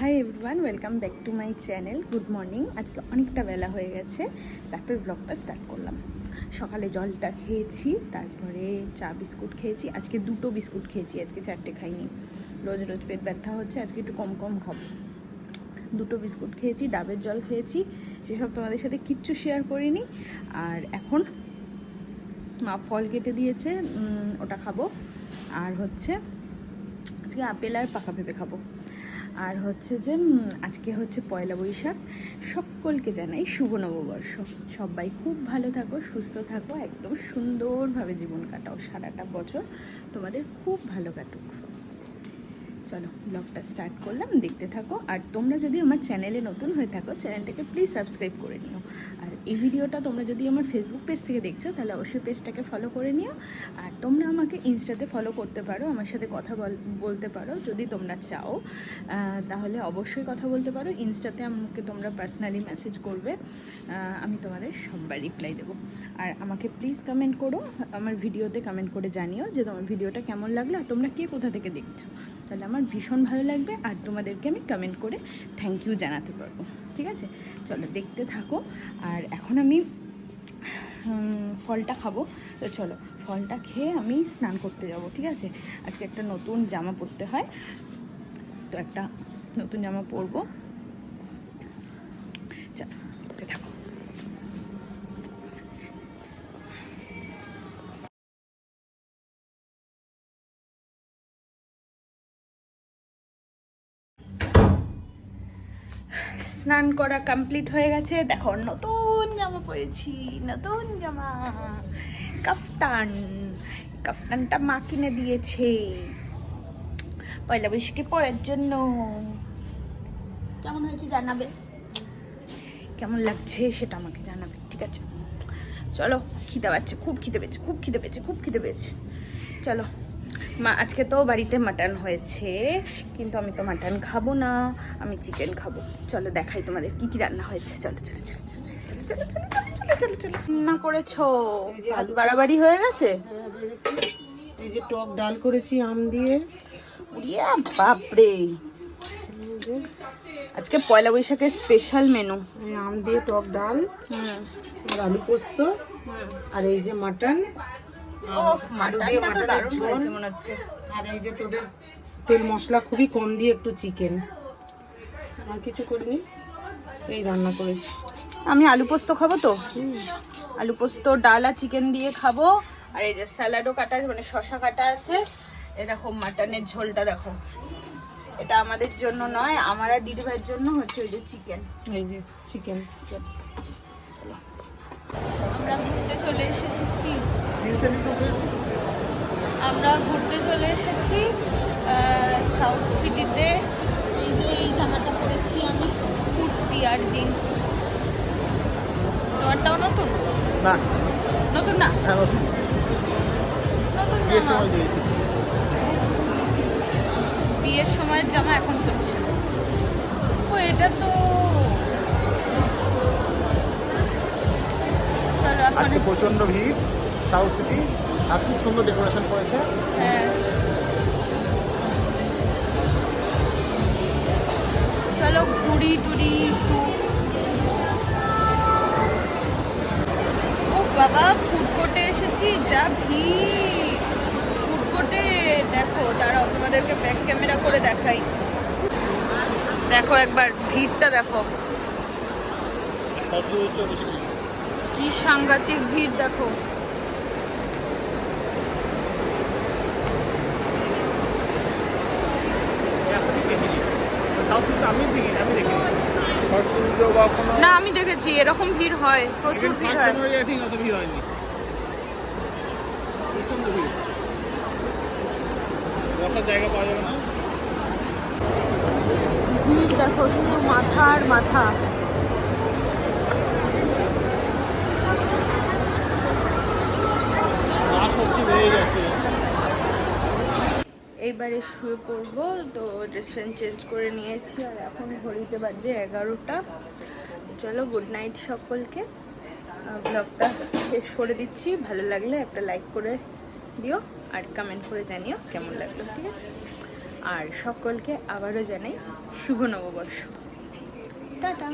Hi everyone welcome back to my channel good morning আজকে অনেকটা বেলা হয়ে গেছে, তারপরে ব্লগটা স্টার্ট করলাম। সকালে জলটা খেয়েছি, তারপরে চা বিস্কুট খেয়েছি। আজকে দুটো বিস্কুট খেয়েছি, আজকে চারটে খাইনি। রোজ রোজ পেট ব্যথা হচ্ছে, আজকে একটু কম কম খাব। দুটো বিস্কুট খেয়েছি, ডাবের জল খেয়েছি। সেসব তোমাদের সাথে কিচ্ছু শেয়ার করিনি। আর এখন মা ফল কেটে দিয়েছে ওটা খাব। আর হচ্ছে আজকে আপেল আর পাকা পেঁপে খাব। আর হচ্ছে যে আজকে হচ্ছে পয়লা বৈশাখ। সকলকে জানাই শুভ নববর্ষ। সবাই খুব ভালো থাকো, সুস্থ থাকো, একদম সুন্দরভাবে জীবন কাটাও সারাটা বছর। তোমাদের খুব ভালো কাটুক। চলো ব্লগটা স্টার্ট করলাম, দেখতে থাকো। আর তোমরা যদি আমার চ্যানেলে নতুন হয়ে থাকো চ্যানেলটাকে প্লিজ সাবস্ক্রাইব করে নিও। আর এই ভিডিওটা তোমরা যদি আমার ফেসবুক পেজ থেকে দেখছ, তাহলে অবশ্যই পেজটাকে ফলো করে নিও। আর তোমরা আমাকে ইনস্টাতে ফলো করতে পারো, আমার সাথে কথা বল- বলতে পারো, যদি তোমরা চাও। তাহলে অবশ্যই কথা বলতে পারো। ইনস্টাতে আমাকে তোমরা পার্সোনালি মেসেজ করবে। আমি তোমাদের সববার রিপ্লাই দেবো। আর আমাকে প্লিজ কমেন্ট করো, আমার ভিডিওতে কমেন্ট করে জানিও যে তোমার ভিডিওটা কেমন লাগল, আর তোমরা কে কোথা থেকে দেখছ। তাহলে আমার ভীষণ ভালো লাগবে আর তোমাদেরকে আমি কমেন্ট করে থ্যাংক ইউ জানাতে পারব, ঠিক আছে? চলো দেখতে থাকো, আর এখন আমি ফলটা খাব। তো চলো, ফলটা খেয়ে আমি স্নান করতে যাব, ঠিক আছে? আজকে একটা নতুন জামা পরতে হয়। তো একটা নতুন জামা পরবো। স্নান করা কমপ্লিট হয়ে গেছে। দেখো, নতুন জামা পরেছি, নতুন জামা। কাফতান, কাফতানটা মা কিনে দিয়েছে। পয়লা বৈশাখে পরার জন্য। কেমন হয়েছে জানাবে? কেমন লাগছে সেটা আমাকে জানাবে, ঠিক আছে? চলো, খিদে পাচ্ছে, খুব খিদে পেয়েছে, খুব খিদে পেয়েছে, খুব খিদে পেয়েছে। চলো। মা আজকে তো বাড়িতে মাটন হয়েছে কিন্তু আমি তো মাটন খাব না আমি চিকেন খাব চলো দেখাই তোমাদের কি কি রান্না হয়েছে চলো চলো চলো চলো চলো চলো চলো চলো চলো চলো চলো রান্না করেছ ভাত বাড়াবাড়ি হয়ে গেছে এই যে টক ডাল করেছি আম দিয়ে উড়িয়া বাপরে আজকে পয়লা বৈশাখের স্পেশাল মেনু আম দিয়ে টক ডাল আর আলু পোস্ত আর এই যে মাটন আলু দিয়ে মাটনের ঝোল। মনে আর এই যে তোদের তেল মশলা খুবই কম দিয়ে একটু চিকেন। আর কিছু করিনি এই রান্না করেছি। আমি আলু পোস্ত খাব তো? আলু পোস্ত ডাল আর চিকেন দিয়ে খাব। আর এই যে স্যালাডও কাটা আছে মানে শশা কাটা আছে। এই দেখো মাটনের ঝোলটা দেখো। এটা আমাদের জন্য নয় আমার আর দিদি ভাইয়ের জন্য হচ্ছে ওই যে চিকেন। এই যে চিকেন চিকেন। আমরা ঘুরতে চলে এসেছি কি? আমরা ঘুরতে চলে এসেছি সাউথ সিটিতে এই যে এই জামাটা পরেছি আমি কুর্তি আর জিন্স তোমারটাও নতুন? না। নতুন না? হ্যাঁ, নতুন। বিয়ের সময়ের জামা এখন পরছে। ও এটা তো আজকে প্রচণ্ড ভিড় সাউথ সিটি আর খুব সুন্দর ডেকোরেশন করেছে। হ্যাঁ। চলো ঘুরি টুরি ও বাবা ফুড কোর্টে এসেছি যা ভিড়। ফুড কোর্টে দেখো দাঁড়াও তোমাদেরকে ব্যাক ক্যামেরা করে দেখাই। দেখো একবার ভিড়টা দেখো। কি সাংঘাতিক ভিড়, দেখো। না, আমি দেখেছি, এরকম ভিড় হয়, প্রচুর ভিড় হয়। দেখো, শুধু মাথা আর মাথা। এইবারে শুয়ে পড়ব। তো ড্রেস চেঞ্জ করে নিয়েছি আর এখন ঘড়িতে বাজে এগারোটা। চলো গুড নাইট সকলকে। ব্লগটা শেষ করে দিচ্ছি। ভালো লাগলে একটা লাইক করে দিও আর কমেন্ট করে জানিও কেমন লাগল, ঠিক আছে? আর সকলকে আবারও জানাই শুভ নববর্ষ। টাটা।